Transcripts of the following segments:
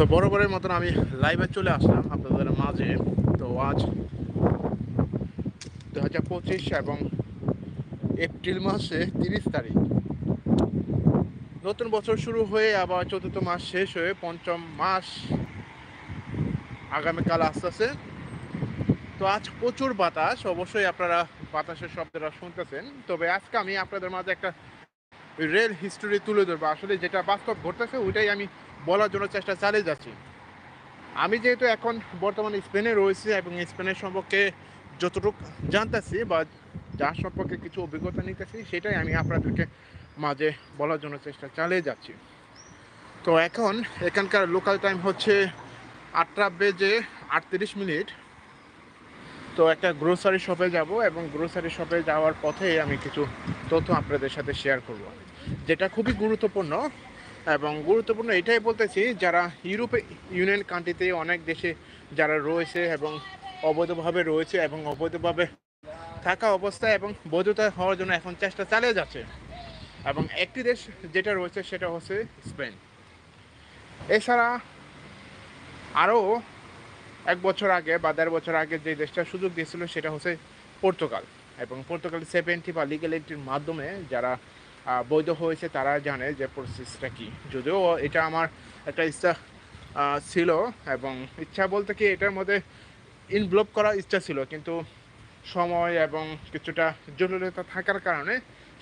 So বরাবরের মতন আমি লাইভে চলে আসলাম আপনাদের মাঝে। তো আজ দু হাজার পঁচিশ এবং এপ্রিল মাসে তিরিশ তারিখ। নতুন বছর শুরু হয়ে আবার চতুর্থ মাস শেষ হয়ে পঞ্চম মাস আগামীকাল আস্তে আসতেছে তো আজ প্রচুর বাতাস, অবশ্যই আপনারা বাতাসের শব্দটা শুনতেছেন। তবে আজকে আমি আপনাদের মাঝে একটা রেল হিস্টোরি তুলে ধরবো। আসলে যেটা বাস্তব ঘটতেছে, ওইটাই আমি বলার জন্য চেষ্টা চালিয়ে যাচ্ছি। আমি যেহেতু এখন বর্তমানে স্পেনে রয়েছি এবং স্পেনের সম্পর্কে যতটুকু জানতেছি বা যার সম্পর্কে কিছু অভিজ্ঞতা নিতেছি, সেটাই আমি আপনাদেরকে মাঝে বলার জন্য চেষ্টা চালিয়ে যাচ্ছি। তো এখন এখানকার লোকাল টাইম হচ্ছে আটটা বেজে আটত্রিশ মিনিট। তো একটা গ্রোসারি শপে যাব এবং গ্রোসারি শপে যাওয়ার পথে আমি কিছু তথ্য আপনাদের সাথে শেয়ার করব, যেটা খুবই গুরুত্বপূর্ণ। এবং গুরুত্বপূর্ণ এটাই বলতেছি, যারা ইউরোপে, ইউনিয়ন কান্ট্রিতে অনেক দেশে যারা রয়েছে এবং অবৈধভাবে রয়েছে এবং অবৈধভাবে থাকা অবস্থায় এবং বৈধতা হওয়ার জন্য এখন চেষ্টা চালিয়ে যাচ্ছে। এবং একটি দেশ যেটা রয়েছে সেটা হচ্ছে স্পেন। এছাড়া আরও এক বছর আগে বা দেড় বছর আগে যে দেশটা সুযোগ দিয়েছিল সেটা হচ্ছে পর্তুগাল। এবং পর্তুগাল সেভেন্টি বা লিগ্যালিটির মাধ্যমে যারা বৈধ হয়েছে, তারা জানে যে প্রসেসটা কি। যদিও এটা আমার একটা ইচ্ছা ছিল এবং ইচ্ছা বলতে কি এটার মধ্যে ইনভলভ করার ইচ্ছা ছিল, কিন্তু সময় এবং কিছুটা জটিলতা থাকার কারণে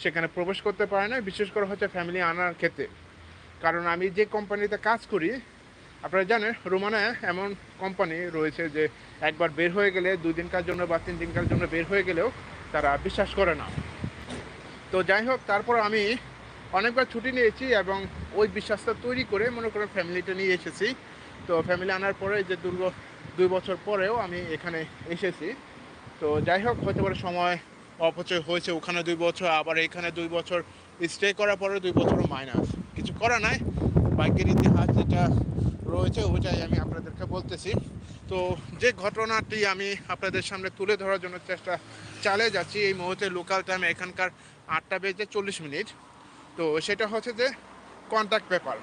সেখানে প্রবেশ করতে পারে না বিশেষ করে হচ্ছে ফ্যামিলি আনার ক্ষেত্রে। কারণ আমি যে কোম্পানিতে কাজ করি, আপনারা জানেন, রোমানে এমন কোম্পানি রয়েছে যে একবার বের হয়ে গেলে দুই দিনকার জন্য বা তিন দিনকার জন্য বের হয়ে গেলেও তারা বিশ্বাস করে না। তো যাই হোক তারপর আমি অনেকবার ছুটি নিয়েছি এবং ওই বিশ্বাসটা তৈরি করে মনে করেন ফ্যামিলিটা নিয়ে এসেছি। তো ফ্যামিলি আনার পরে যে দুর্গ, দুই বছর পরেও আমি এখানে এসেছি। তো যাই হোক হতে পারে সময় অপচয় হয়েছে ওখানে দুই বছর, আবার এখানে দুই বছর স্টে করার পরে দুই বছর মাইনাস কিছু করা নাই বাইকের ইতিহাস যেটা রয়েছে ওইটাই আমি আপনাদেরকে বলতেছি। তো যে ঘটনাটি আমি আপনাদের সামনে তুলে ধরার জন্য চেষ্টা চালিয়ে যাচ্ছি, এই মুহূর্তে লোকাল টাইমে এখানকার আটটা বেজে চল্লিশ মিনিট। তো সেটা হচ্ছে যে কন্ট্যাক্ট পেপার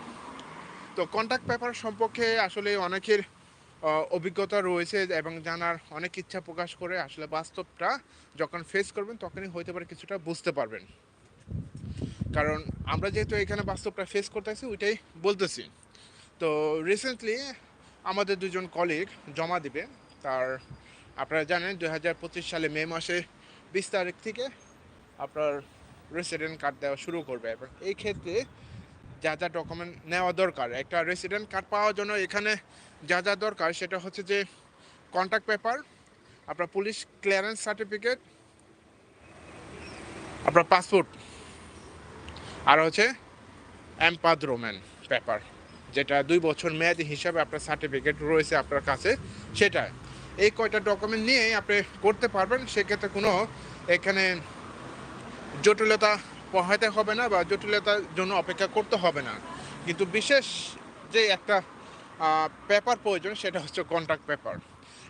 তো কন্ট্যাক্ট পেপার সম্পর্কে আসলে অনেকের অভিজ্ঞতা রয়েছে এবং জানার অনেক ইচ্ছা প্রকাশ করে আসলে বাস্তবটা যখন ফেস করবেন তখনই হইতে পারে কিছুটা বুঝতে পারবেন। কারণ আমরা যেহেতু এখানে বাস্তবটা ফেস করতেছি ওইটাই বলতেছি। তো রিসেন্টলি আমাদের দুজন কলিগ জমা দিবে। তার, আপনারা জানেন দুই হাজার পঁচিশ সালে মে মাসে বিশ তারিখ থেকে আপনার রেসিডেন্ট কার্ড দেওয়া শুরু করবে। এবং এই ক্ষেত্রে যা যা ডকুমেন্ট নেওয়া দরকার, একটা রেসিডেন্ট কার্ড পাওয়ার জন্য এখানে যা যা দরকার সেটা হচ্ছে যে কন্ট্যাক্ট পেপার আপনার পুলিশ ক্লিয়ারেন্স সার্টিফিকেট আপনার পাসপোর্ট আর হচ্ছে অ্যাম্পাদ্রোম্যান পেপার যেটা দুই বছর মেয়াদি হিসাবে আপনার সার্টিফিকেট রয়েছে আপনার কাছে, সেটা। এই কয়টা ডকুমেন্ট নিয়ে আপনি করতে পারবেন, সেক্ষেত্রে কোনো এখানে জটিলতা পোহাইতে হবে না বা জটিলতার জন্য অপেক্ষা করতে হবে না। কিন্তু বিশেষ যে একটা পেপার প্রয়োজন সেটা হচ্ছে কন্ট্যাক্ট পেপার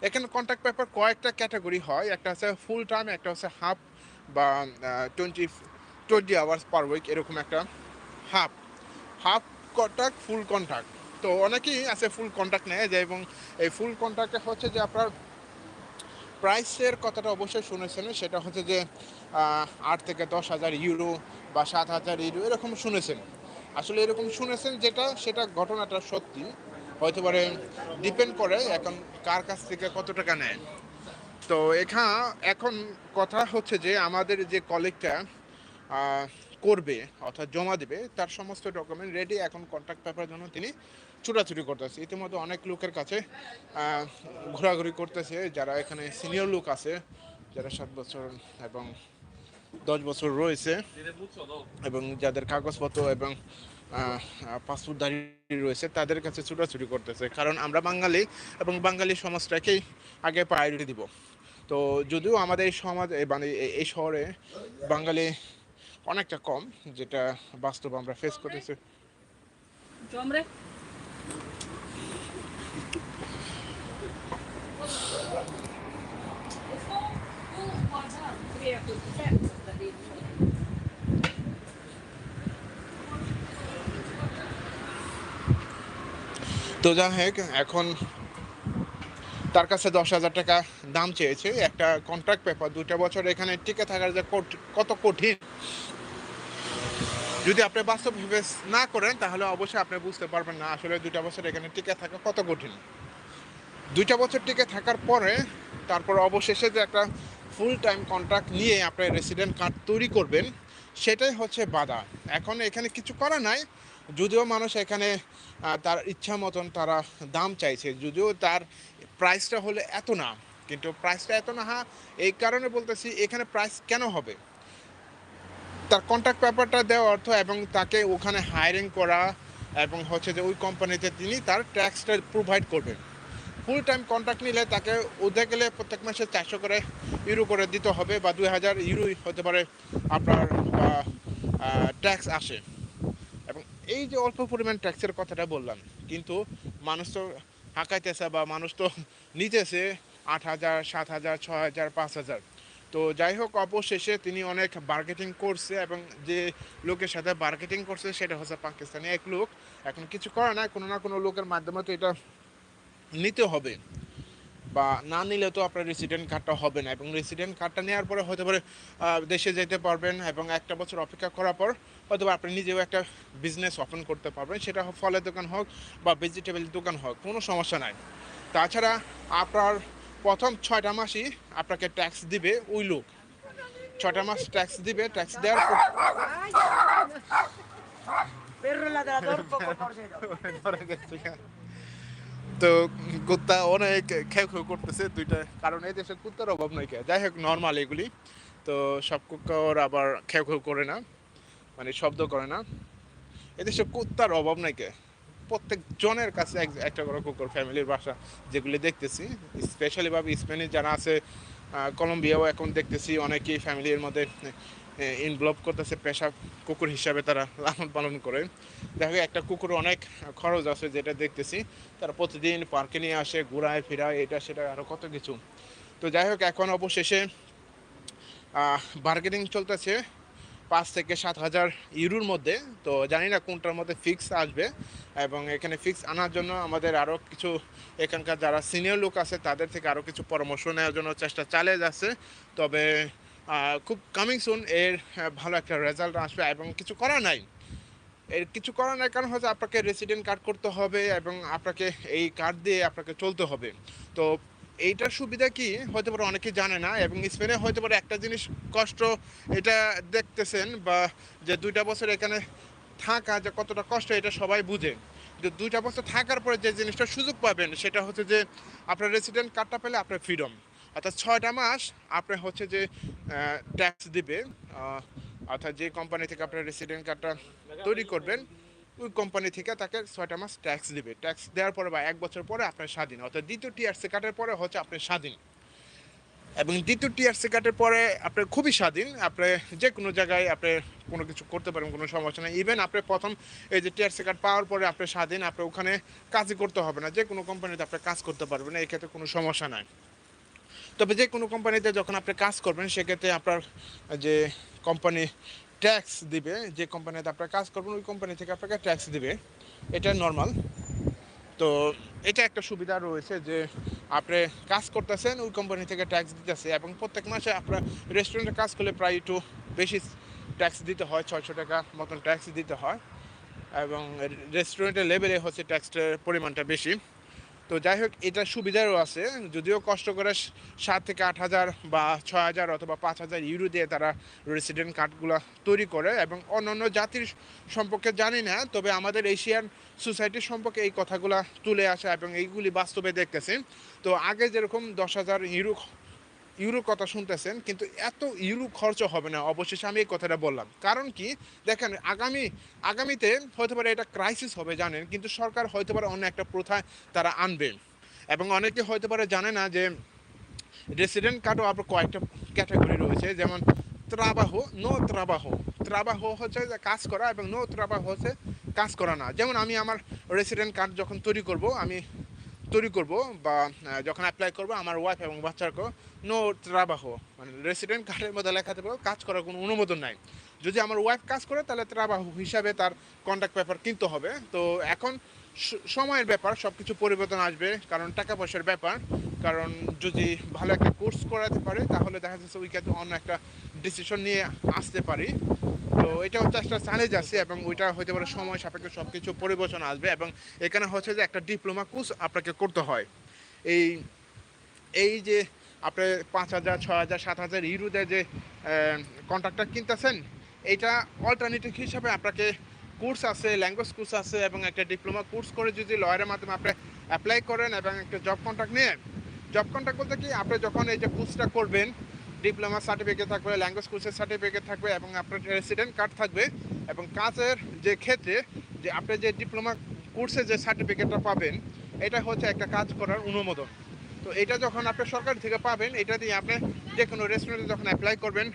এখানে কন্ট্রাক্ট পেপার কয়েকটা ক্যাটাগরি হয়। একটা হচ্ছে ফুল টাইম একটা হচ্ছে হাফ বা twenty twenty hours per week এরকম একটা half half contact full contract তো অনেকেই আছে ফুল কন্ট্রাক্ট নেয় যে এবং এই ফুল কন্ট্রাক্টে হচ্ছে যে আপনার প্রাইসের কথাটা অবশ্যই শুনেছেন, সেটা হচ্ছে যে আট থেকে দশ হাজার ইউরো বা সাত হাজার ইউরো, এরকম শুনেছেন। আসলে এরকম শুনেছেন যেটা, সেটা ঘটনাটা সত্যি। হয়তো পারে ডিপেন্ড করে এখন কার কাছ থেকে কত টাকা নেয়। তো এখা, এখন কথা হচ্ছে যে, আমাদের যে কলিগটা করবে, অর্থাৎ জমা দেবে, তার সমস্ত ডকুমেন্ট রেডি এখন কন্ট্যাক্ট পেপারের জন্য তিনি ছুটাছুটি করতেছে। ইতিমধ্যে অনেক লোকের কাছে ঘোরাঘুরি করতেছে, যারা এখানে সিনিয়র লোক আছে, যারা সাত বছর এবং দশ বছর রয়েছে, এবং যাদের কাগজপত্র এবং পাসপোর্ট দাঁড়িয়ে রয়েছে, তাদের কাছে ছুটাছুটি করতেছে। কারণ আমরা বাঙালি, এবং বাঙালি সমাজটাকেই আগে প্রায়োরিটি দিব। তো যদিও আমাদের এই সমাজ মানে এই শহরে বাঙালি অনেকটা কম যেটা বাস্তব আমরা ফেস করতেছি। তো যাই হোক এখন তার কাছে দশ হাজার টাকা দাম চেয়েছে। একটা কন্ট্রাক্ট পেপার দুটা বছর এখানে টিকে থাকার যে কত কঠিন। যদি আপনি বাস্তব ভেবে না করেন, তাহলে অবশ্যই আপনি বুঝতে পারবেন না আসলে দুটা বছর এখানে টিকে থাকা কত কঠিন। দুইটা বছর টিকে থাকার পরে, তারপর অবশেষে যে একটা ফুল টাইম কন্ট্রাক্ট নিয়ে আপনি রেসিডেন্ট কার্ড তৈরি করবেন, সেটাই হচ্ছে বাধা। এখন এখানে কিছু করা নাই, যদিও মানুষ এখানে তার ইচ্ছা মতন তারা দাম চাইছে, যদিও তার প্রাইসটা হলে এত না, কিন্তু প্রাইসটা এত না হ্যাঁ এই কারণে বলতেছি এখানে প্রাইস কেন হবে? তার কন্ট্রাক্ট পেপারটা দেওয়া অর্থ এবং তাকে ওখানে হায়ারিং করা এবং হচ্ছে যে ওই কোম্পানিতে তিনি তার ট্যাক্সটা প্রোভাইড করবেন। ফুল টাইম কন্ট্রাক্ট নিলে তাকে ওদের গেলে প্রত্যেক মাসে চারশো করে ইউরো করে দিতে হবে বা দুই হাজার ইউরোই হতে পারে আপনার ট্যাক্স আসে। এবং এই যে অল্প পরিমাণ ট্যাক্সের কথাটা বললাম, কিন্তু মানুষ তো হাঁকাইতেছে বা মানুষ তো নিতেছে আট হাজার, সাত হাজার ছ হাজার, পাঁচ হাজার। তো যাই হোক, অবশেষে তিনি অনেক মার্কেটিং করছে এবং যে লোকের সাথে মার্কেটিং করছে সেটা হচ্ছে পাকিস্তানি এক লোক। এখন কিছু করে না কোনো না কোনো লোকের মাধ্যমে তো এটা নিতে হবে বা না নিলে তো আপনার রেসিডেন্ট কার্ডটা হবে না এবং রেসিডেন্ট কার্ডটা নেওয়ার পরে হতে পারে দেশে যেতে পারবেন এবং একটা বছর অপেক্ষা করার পর হয়তো বা আপনি নিজেও একটা বিজনেস ওপেন করতে পারবেন, সেটা ফলের দোকান হোক বা ভেজিটেবল দোকান হোক, কোনো সমস্যা নাই। তাছাড়া আপনার প্রথম ছয়টা মাসই আপনাকে ট্যাক্স দিবে ওই লোক। ছয়টা মাস ট্যাক্স দিবে ট্যাক্স দেওয়ার। তো কুত্তা অনেক খেউ খেউ করতেছে দুইটা, কারণ এই দেশে কুত্তার অভাব নাই যাই হোক নর্মাল এগুলি। তো সব কুকুর আবার খেউ খেউ করে না। মানে শব্দ করে না। এদেশে কুত্তার অভাব নাই কে? প্রত্যেক জনের কাছে এক- একটা করে কুকুর ফ্যামিলির বাসা যেগুলি দেখতেছি। স্পেশালি ভাবে স্পেনে যারা আছে কলম্বিয়াও এখন দেখতেছি, অনেকেই ফ্যামিলির মধ্যে ইনভলভ করতেছে পেশা কুকুর হিসাবে তারা লালন পালন করে। দেখো একটা কুকুর অনেক খরচ আছে যেটা দেখতেছি, তারা প্রতিদিন পার্কে নিয়ে আসে, ঘুরায়, ফিরায়, এটা, সেটা আরও কত কিছু। তো যাই হোক, এখন অবশেষে বার্গেনিং চলতেছে। পাঁচ থেকে সাত হাজার ইউরোর মধ্যে, তো জানি না কোনটার মধ্যে ফিক্স আসবে। এবং এখানে ফিক্স আনার জন্য আমাদের আরও কিছু এখানকার যারা সিনিয়র লোক আছে, তাদের থেকে আরও কিছু পরামর্শ নেওয়ার জন্য চেষ্টা চালিয়ে যাচ্ছে। তবে খুব কামিং সুন এর ভালো একটা রেজাল্ট আসবে এবং কিছু করার নাই। এর কিছু করার নাই কারণ হচ্ছে আপনাকে রেসিডেন্ট কার্ড করতে হবে এবং আপনাকে এই কার্ড দিয়ে আপনাকে চলতে হবে। তো এইটার সুবিধা কি? হতে পারে অনেকে জানে না এবং স্পেনে হতে পারে একটা জিনিস কষ্ট এটা দেখতেছেন বা যে দুইটা বছর এখানে থাকা যে কতটা কষ্ট এটা সবাই বুঝে। যে দুইটা বছর থাকার পরে যে জিনিসটা সুযোগ পাবেন সেটা হচ্ছে যে আপনার রেসিডেন্ট কার্ডটা পেলে আপনার ফ্রিডম অর্থাৎ ছয়টা মাস আপনি হচ্ছে যে ট্যাক্স দিবে। অর্থাৎ যে কোম্পানি থেকে আপনার রেসিডেন্ট কার্ডটা তৈরি করবেন ওই কোম্পানি থেকে তাকে ছয়টা মাস ট্যাক্স দিবে। ট্যাক্স দেওয়ার পরে বা এক বছর পরে আপনার স্বাধীন। অর্থাৎ দ্বিতীয় টিআরসি কার্ডের পরে হচ্ছে আপনি স্বাধীন। এবং দ্বিতীয় টিআরসি কার্ডের পরে আপনার খুবই স্বাধীন। আপনি যে কোনো জায়গায় আপনি কোনো কিছু করতে পারেন, কোনো সমস্যা নেই। ইভেন আপনি প্রথম এই যে টিআরসি কার্ড পাওয়ার পরে আপনি স্বাধীন আপনি ওখানে কাজই করতে হবে না। যে কোনো কোম্পানিতে আপনি কাজ করতে পারবেন এই ক্ষেত্রে কোনো সমস্যা নাই। তবে যে কোনো কোম্পানিতে যখন আপনি কাজ করবেন, সেক্ষেত্রে আপনার যে কোম্পানি ট্যাক্স দিবে, যে কোম্পানিতে আপনার কাজ করবেন, ওই কোম্পানি থেকে আপনাকে ট্যাক্স দিবে। এটা নর্মাল তো এটা একটা সুবিধা রয়েছে যে আপনি কাজ করতেছেন, ওই কোম্পানি থেকে ট্যাক্স দিতেছে এবং প্রত্যেক মাসে আপনার রেস্টুরেন্টে কাজ করলে প্রায় একটু বেশি ট্যাক্স দিতে হয়, ছয়শো টাকা মতন ট্যাক্স দিতে হয়। এবং রেস্টুরেন্টের লেভেলে হচ্ছে ট্যাক্সটার পরিমাণটা বেশি। তো যাই হোক, এটা সুবিধারও আছে। যদিও কষ্ট করে সাত থেকে আট হাজার বা ছয় হাজার অথবা পাঁচ হাজার ইউরো দিয়ে তারা রেসিডেন্ট কার্ডগুলো তৈরি করে এবং অন্যান্য জাতির সম্পর্কে জানি না, তবে আমাদের এশিয়ান সোসাইটির সম্পর্কে এই কথাগুলো তুলে আসা এবং এইগুলি বাস্তবে দেখতেছি। তো আগে যেরকম দশ হাজার ইউরো ইউরোর কথা শুনতেছেন, কিন্তু এত ইউরো খরচ হবে না, অবশেষে আমি এই কথাটা বললাম। কারণ কি, দেখেন, আগামী, আগামীতে হয়তো পারে এটা ক্রাইসিস হবে, জানেন, কিন্তু সরকার হয়তো পারে অন্য একটা প্রথা তারা আনবে। এবং অনেকে হয়তো পারে জানে না যে রেসিডেন্ট কার্ডও আবার কয়েকটা ক্যাটাগরি রয়েছে, যেমন ত্রাবাহ নো ত্রাবাহ। ত্রাবাহ হচ্ছে যে কাজ করা এবং নো ত্রাবাহ হচ্ছে কাজ করা না। যেমন আমি আমার রেসিডেন্ট কার্ড যখন তৈরি করব, আমি তৈরি করব বা যখন অ্যাপ্লাই করব, আমার ওয়াইফ এবং বাচ্চাকে নো ত্রাবাহ মানে রেসিডেন্ট কার্ডের মধ্যে লেখা থাকবে, কাজ করার কোনো অনুমোদন নাই। যদি আমার ওয়াইফ কাজ করে, তাহলে ত্রাবাহ হিসাবে তার কন্ট্যাক্ট পেপার কিনতে হবে। তো এখন সময়ের ব্যাপার সব কিছু পরিবর্তন আসবে, কারণ টাকা পয়সার ব্যাপার। কারণ যদি ভালো একটা কোর্স করাতে পারে, তাহলে দেখা যাচ্ছে কিন্তু অন্য একটা ডিসিশন নিয়ে আসতে পারি। তো এটা হচ্ছে একটা চ্যালেঞ্জ আছে এবং ওইটা হতে পারে সময় সাপেক্ষে সব কিছু পরিবর্তন আসবে এবং এখানে হচ্ছে যে একটা ডিপ্লোমা কোর্স আপনাকে করতে হয়। এই এই যে আপনি পাঁচ হাজার ছ হাজার, সাত হাজার ইউরোতে যে কন্ট্রাক্টটা কিনতেছেন এইটা অল্টারনেটিভ হিসাবে আপনাকে কোর্স আছে ল্যাঙ্গুয়েজ কোর্স আছে এবং একটা ডিপ্লোমা কোর্স করে যদি লয়ারের মাধ্যমে আপনি অ্যাপ্লাই করেন এবং একটা জব কন্ট্রাক্ট নিয়ে জব কন্ট্রাক্ট বলতে কি, আপনি যখন এই যে কোর্সটা করবেন ডিপ্লোমা সার্টিফিকেট থাকবে ল্যাঙ্গুয়েজ কোর্সের সার্টিফিকেট থাকবে এবং আপনার রেসিডেন্ট কার্ড থাকবে এবং কাজের যে ক্ষেত্রে যে আপনি যে ডিপ্লোমা কোর্সে যে সার্টিফিকেটটা পাবেন, এটা হচ্ছে একটা কাজ করার অনুমোদন। তো এটা যখন আপনি সরকার থেকে পাবেন, এটা দিয়ে আপনি যে কোনো রেস্টুরেন্টে যখন অ্যাপ্লাই করবেন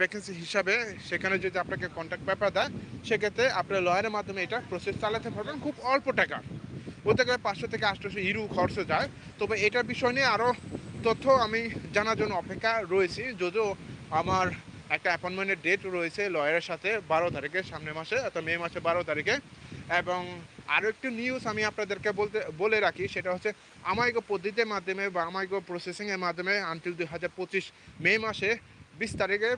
ভ্যাকেন্সি হিসাবে, সেখানে যদি আপনাকে কন্ট্যাক্ট পেপার দেয়, সেক্ষেত্রে আপনি লয়ারের মাধ্যমে এটা প্রসেস চালাতে পারবেন খুব অল্প টাকা। বলতে গেলে পাঁচশো থেকে আটশোশো ইউরো খরচ যায়। তবে এটার বিষয় নিয়ে আরও তথ্য আমি জানার জন্য অপেক্ষা রয়েছি। যদিও আমার একটা অ্যাপয়েন্টমেন্টের ডেট রয়েছে লয়ারের সাথে বারো তারিখে, সামনের মাসে, অর্থাৎ মে মাসে বারো তারিখে। এবং আরও একটি নিউজ আমি আপনাদেরকে বলতে, বলে রাখি, সেটা হচ্ছে আমাইগো পদ্ধতির মাধ্যমে বা আমাইগো প্রসেসিংয়ের মাধ্যমে আনটিল দুই হাজার পঁচিশ মে মাসে বিশ তারিখে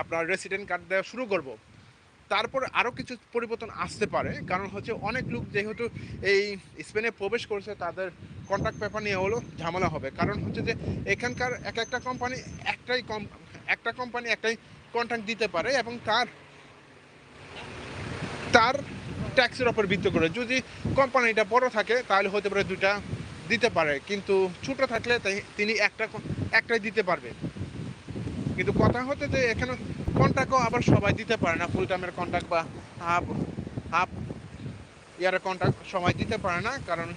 আপনার রেসিডেন্ট কার্ড দেওয়া শুরু করব। তারপর আরও কিছু পরিবর্তন আসতে পারে। কারণ হচ্ছে অনেক লোক যেহেতু এই স্পেনে প্রবেশ করেছে, তাদের কন্ট্রাক্ট পেপার নিয়ে হলো ঝামেলা হবে। কারণ হচ্ছে যে এখানকার এক একটা কোম্পানি একটাই কম একটা কোম্পানি একটাই কন্ট্রাক্ট দিতে পারে এবং তার তার ট্যাক্সের ওপর ভিত্তি করে। যদি কোম্পানিটা বড় থাকে, তাহলে হতে পারে দুটা দিতে পারে। কিন্তু ছোটো থাকলে তিনি একটা, একটাই দিতে পারবে। কিন্তু কথা হচ্ছে যে এখানে কন্ট্রাক্টও আবার সবাই দিতে পারে না। ফুল টাইমের কন্ট্রাক্ট বা হাফ হাফ ইয়ারের কন্ট্রাক্ট সবাই দিতে পারে না। কারণ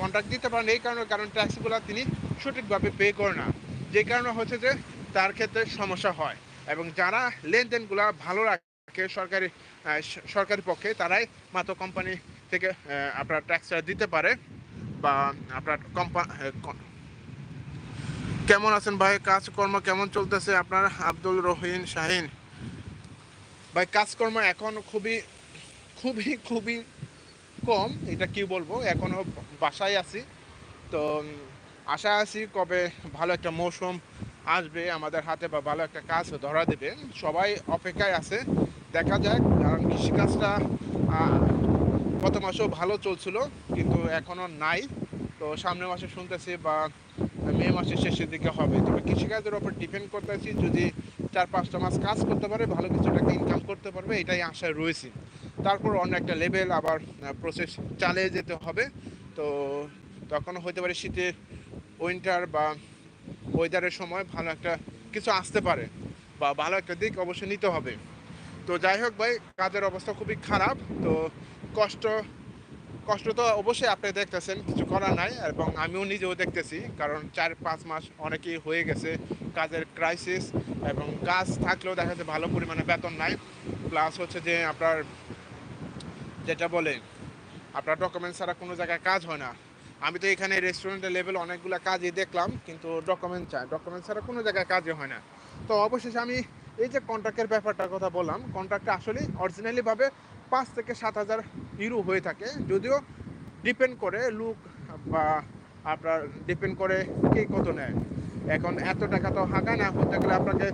কন্ট্রাক্ট দিতে পারেন এই কারণে, কারণ ট্যাক্সগুলো তিনি সঠিকভাবে পে করে না। যে কারণে হচ্ছে যে তার ক্ষেত্রে সমস্যা হয়। এবং যারা লেনদেনগুলো ভালো রাখে সরকারি সরকারি পক্ষে, তারাই মাত্র কোম্পানি থেকে আপনার ট্যাক্সটা দিতে পারে বা আপনার কোম্পা কেমন আছেন ভাই? কাজকর্ম কেমন চলতেছে আপনার? আব্দুল রহিন শাহিন। ভাই, কাজকর্ম এখন খুবই খুবই খুবই কম, এটা কি বলব? এখনও বাসায় আছি। তো আশা আছি কবে ভালো একটা মৌসুম আসবে, আমাদের হাতে বা ভালো একটা কাজ ধরা দেবে। সবাই অপেক্ষায় আছে, দেখা যাক, কারণ কৃষিকাজটা গত মাসেও ভালো চলছিল, কিন্তু এখনও নাই। তো সামনের মাসে শুনতেছি বা মে মাসের শেষের দিকে হবে। তবে কৃষিকাজের ওপর ডিপেন্ড করতেছি, যদি চার পাঁচটা মাস কাজ করতে পারে, ভালো কিছু টাকা ইনকাম করতে পারবে, এটাই আশায় রয়েছি। তারপর অন্য একটা লেভেল আবার প্রসেস চালিয়ে যেতে হবে। তো তখন হতে পারে শীতের উইন্টার বা ওয়েদারের সময় ভালো একটা কিছু আসতে পারে বা ভালো একটা দিক অবশ্যই নিতে হবে। তো যাই হোক ভাই, কাজের অবস্থা খুবই খারাপ, তো কষ্ট কষ্ট তো অবশ্যই আপনি দেখতেছেন, কিছু করার নাই, এবং আমিও নিজেও দেখতেছি, কারণ চার পাঁচ মাস অনেকেই হয়ে গেছে কাজের ক্রাইসিস এবং কাজ থাকলেও দেখা যাচ্ছে ভালো পরিমাণে বেতন নাই প্লাস হচ্ছে যে আপনার যেটা বলে, আপনার ডকুমেন্টস ছাড়া কোনো জায়গায় কাজ হয় না। আমি তো এখানে রেস্টুরেন্টের লেভেল অনেকগুলো কাজই দেখলাম, কিন্তু ডকুমেন্ট চাই ডকুমেন্ট ছাড়া কোনো জায়গায় কাজই হয় না। তো অবশেষে আমি এই যে কন্ট্রাক্টের ব্যাপারটার কথা বললাম কন্ট্রাক্টটা আসলে অরিজিনালিভাবে পাঁচ থেকে সাত হাজার ইউরো হয়ে থাকে। যদিও ডিপেন্ড করে লুক বা আপনার ডিপেন্ড করে কে কত নেয়। এখন এত টাকা তো হাঁকা না হতে গেলে আপনাকে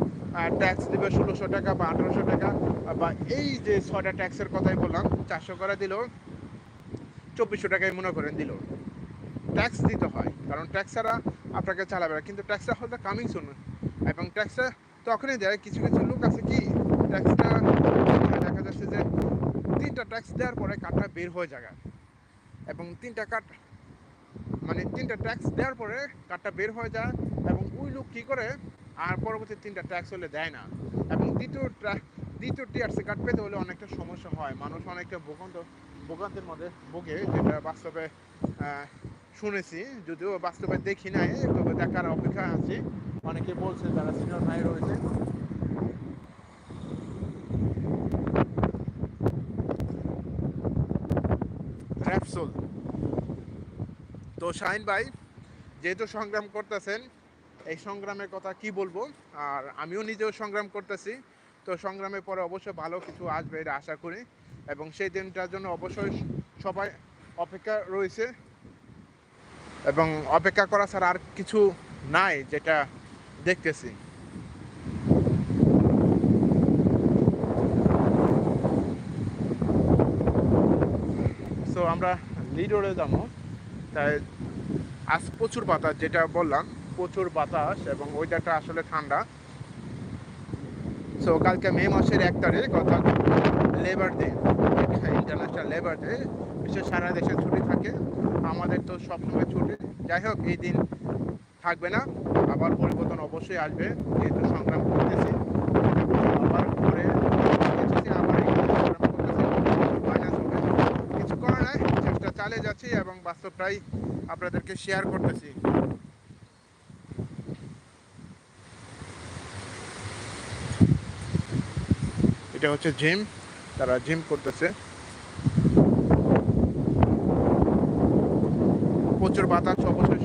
ট্যাক্স দিবে ষোলোশো টাকা বা আঠারোশো টাকা, বা এই যে ছয়টা ট্যাক্সের কথাই বললাম, চারশো করে দিল, চব্বিশশো টাকায় মনে করেন দিল। ট্যাক্স দিতে হয়, কারণ ট্যাক্স ছাড়া আপনাকে চালাবে না। কিন্তু ট্যাক্সটা হয়তো কামিং শুনুন এবং ট্যাক্সটা তখনই দেয়, কিছু কিছু লোক আছে কি ট্যাক্সটা দেখা যাচ্ছে যে তিনটা ট্যাক্স দেওয়ার পরে কার্ডটা বের হয়ে যায়। এবং তিনটা কার্ড মানে তিনটা ট্যাক্স দেওয়ার পরে কার্ডটা বের হয়ে যায় এবং ওই লোক কী করে? আর পরবর্তী তিনটা ট্যাক্স হলে দেয় না। এবং দ্বিতীয় দ্বিতীয় টিআরসি কার্ড পেতে হলে অনেকটা সমস্যা হয়। মানুষ অনেকটা ভোগান্ত, ভোগান্তের মধ্যে ভোগে, যেটা বাস্তবে শুনেছি। যদিও বাস্তবে দেখি নাই, তবে দেখার অপেক্ষা আছি। অনেকে বলছে যারা সিনিয়র ভাই রয়েছে র্যাপসোল তো শাহিন ভাই, যেহেতু সংগ্রাম করতেছেন, এই সংগ্রামের কথা কি বলব? আর আমিও নিজেও সংগ্রাম করতেছি। তো সংগ্রামের পরে অবশ্যই ভালো কিছু আসবে এটা আশা করি। এবং সেই দিনটার জন্য অবশ্যই সবাই অপেক্ষা রয়েছে। এবং অপেক্ষা করা ছাড়া আর কিছু নাই যেটা দেখতেছি সো আমরা লিডোরে যাব। তাই আজ প্রচুর বাতাস, যেটা বললাম, প্রচুর বাতাস এবং ওয়েদারটা আসলে ঠান্ডা। সো কালকে মে মাসের এক তারিখ, অর্থাৎ labour day international labour day বিশেষ সারা দেশে ছুটি থাকে। আমাদের তো সবসময় ছুটি। যাই হোক, এই দিন থাকবে না। আবার পরিবর্তন অবশ্যই আসবে, যেহেতু সংগ্রাম করতেছি আবার পরে এসেছি, আবার এই সংগ্রাম করতেছি, minus হবে। কিছু করার নাই যাচ্ছি এবং বাস্তবটাই আপনাদেরকে শেয়ার করতেছি। এটা হচ্ছে জিম তারা জিম করতেছে। প্রচুর বাতাস অবশ্যই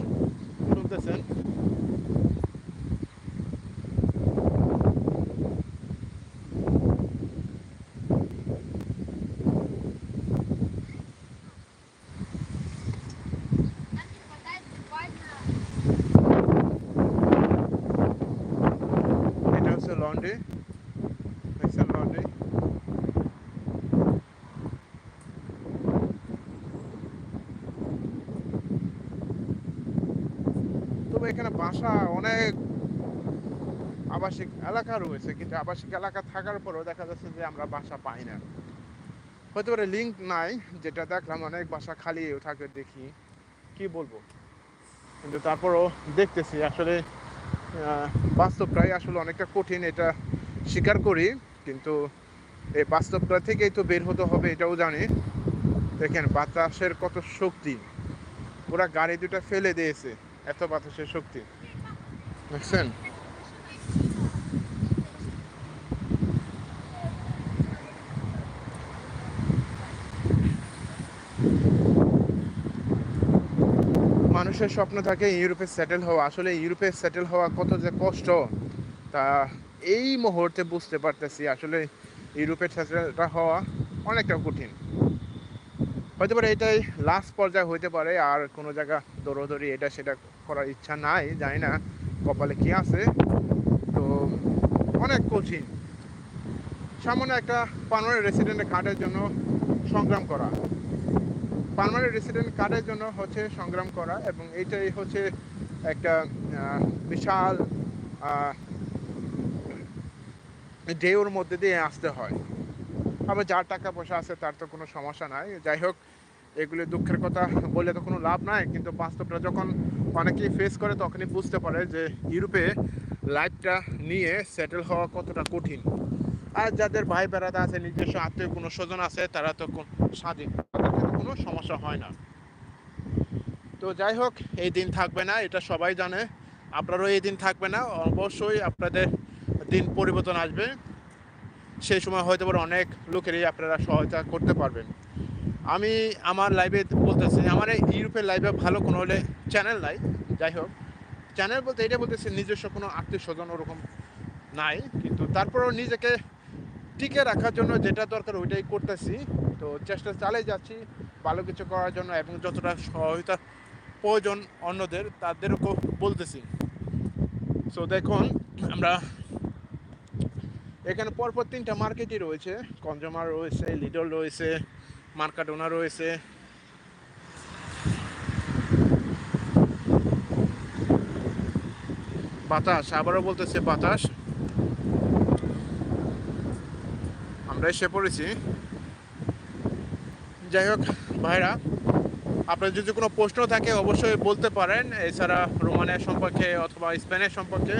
শুনতেছেন এটা হচ্ছে লন্ড্রি দেখছেন লন্ড্রি তবে এখানে বাসা অনেক আবাসিক এলাকা রয়েছে, কিন্তু আবাসিক এলাকা থাকার পরেও দেখা যাচ্ছে যে আমরা বাসা পাই না। হতে পারে লিঙ্ক নাই, যেটা দেখলাম অনেক বাসা খালি থাকে দেখি, কি বলব? কিন্তু তারপরও দেখতেছি, আসলে বাস্তবটাই আসলে অনেকটা কঠিন এটা স্বীকার করি, কিন্তু এই বাস্তবটা থেকেই তো বের হতে হবে এটাও জানি। দেখেন, বাতাসের কত শক্তি। পুরা গাড়ি দুটা ফেলে দিয়েছে, এত বাতাসের শক্তি। দেখছেন মানুষের স্বপ্ন থাকে ইউরোপে সেটেল হওয়া। আসলে ইউরোপে সেটেল হওয়া কত যে কষ্ট, তা এই মুহূর্তে বুঝতে পারতেছি। আসলে ইউরোপে সেটেলটা হওয়া অনেকটা কঠিন। হতে পারে এটাই লাস্ট পর্যায়ে হইতে পারে, আর কোনো জায়গা দৌড়দৌড়ি এটা সেটা করার ইচ্ছা নাই, জানি না। কপালে কি আছে? তো অনেক কঠিন। সামনে একটা পার্মানেন্ট রেসিডেন্ট কার্ডের জন্য সংগ্রাম করা। পার্মানেন্ট রেসিডেন্ট কার্ডের জন্য হচ্ছে সংগ্রাম করা এবং এইটাই হচ্ছে একটা বিশাল ডেওর মধ্যে দিয়ে আসতে হয়। আবার যার টাকা পয়সা আছে তার তো কোনো সমস্যা নাই। যাই হোক, এগুলি দুঃখের কথা বলে তো কোনো লাভ নাই, কিন্তু বাস্তবটা যখন অনেকেই ফেস করে, তখনই বুঝতে পারে যে ইউরোপে লাইফটা নিয়ে সেটেল হওয়া কতটা কঠিন। আর যাদের ভাই বেড়াতে আছে, নিজস্ব আত্মীয়, কোনো স্বজন আছে, তারা তো স্বাধীন, তাদের কোনো সমস্যা হয় না। তো যাই হোক, এই দিন থাকবে না, এটা সবাই জানে। আপনারও এই দিন থাকবে না, অবশ্যই আপনাদের দিন পরিবর্তন আসবে। সেই সময় হয়তো অনেক লোকেরই আপনারা সহায়তা করতে পারবেন। আমি আমার লাইভে বলতেছি আমার এই ইউরোপের লাইভে ভালো কোনো হলে চ্যানেল নাই, যাই হোক। চ্যানেল বলতে এটা বলতেছি, নিজস্ব কোনো আত্মীয় স্বজন ওরকম নাই, কিন্তু তারপরেও নিজেকে টিকে রাখার জন্য যেটা দরকার ওইটাই করতেছি। তো চেষ্টা চালিয়ে যাচ্ছি, ভালো কিছু করার জন্য এবং যতটা সহায়তা প্রয়োজন অন্যদের, তাদেরকেও বলতেছি। সো দেখুন, আমরা এখানে পরপর তিনটা মার্কেটই রয়েছে কনজুমার রয়েছে লিডল রয়েছে মার্কাডোনা রয়েছে। বাতাস, আবারও বলতেছে বাতাস। আমরা এসে পড়েছি। যাই হোক, ভাইরা, আপনার যদি কোনো প্রশ্ন থাকে অবশ্যই বলতে পারেন। এছাড়া রোমানিয়া সম্পর্কে অথবা স্পেনের সম্পর্কে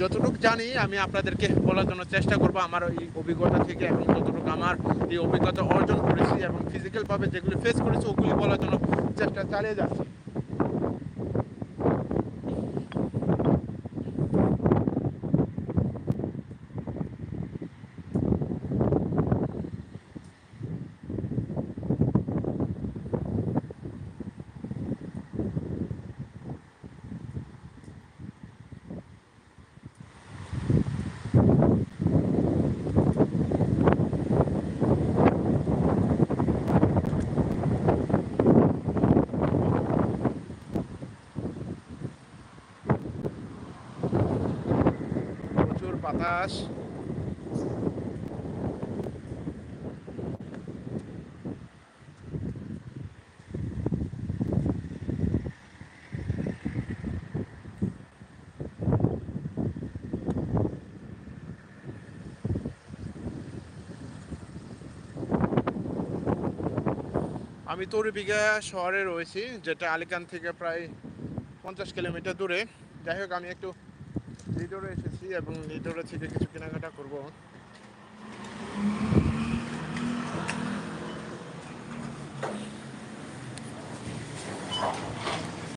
যতটুকু জানি, আমি আপনাদেরকে বলার জন্য চেষ্টা করব। আমার এই অভিজ্ঞতা থেকে এবং যতটুকু আমার এই অভিজ্ঞতা অর্জন করেছি এবং ফিজিক্যালভাবে যেগুলি ফেস করেছি, ওগুলি বলার জন্য চেষ্টা চালিয়ে যাচ্ছি। আমি তরুবিঘা শহরে রয়েছি, যেটা আলিকান থেকে প্রায় পঞ্চাশ কিলোমিটার দূরে। যাই হোক, আমি একটু লিডোরে এসেছি এবং লিডোরে থেকে কিছু কেনাকাটা করব